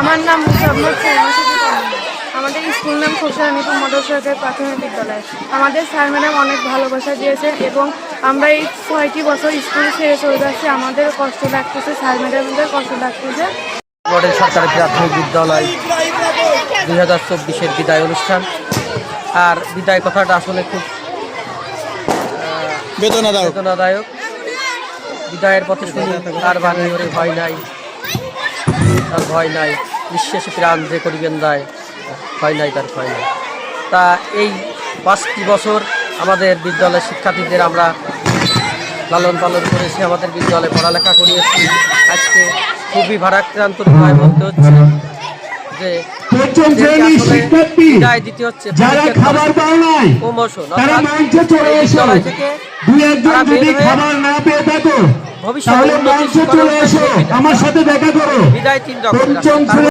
আমার নাম তন্ময়। আমাদের স্কুল নাম খোকসারানীপুর মডেল সরকারি প্রাথমিক বিদ্যালয়। আমাদের স্যার ম্যাডাম অনেক ভালোবাসা দিয়েছে এবং আমরা এই ছয়টি বছর স্কুল ছেড়ে চলে যাচ্ছি। আমাদের কষ্ট লাগতেছে স্যার ম্যাডামদের কষ্ট লাগতেছে। মডেল সরকারি প্রাথমিক বিদ্যালয় দুই হাজার চব্বিশের বিদায় অনুষ্ঠান। আর বিদায় কথাটা আসলে খুব বেদনাদায়ক। বেদনাদায়ক। বিদায়ের পথে শুনি আর ওরে ভয় নাই। তার ভয় নাই নিঃশেষে প্রাণ যে করিবেন দায় ভয় নাই তার ভয় নাই। তা এই পাঁচটি বছর আমাদের বিদ্যালয়ের শিক্ষার্থীদের আমরা লালন পালন করেছি আমাদের বিদ্যালয়ে পড়ালেখা করিয়েছি। আজকে খুবই ভারাক্রান্ত ভয় বলতে হচ্ছে যে বিদায় দিতে হচ্ছে প্রমোশন থেকে দুই একজন যদি খাবার না পেয়ে থাকো ভবিষ্যতে। আমার সাথে দেখা করো। বিদায় তিন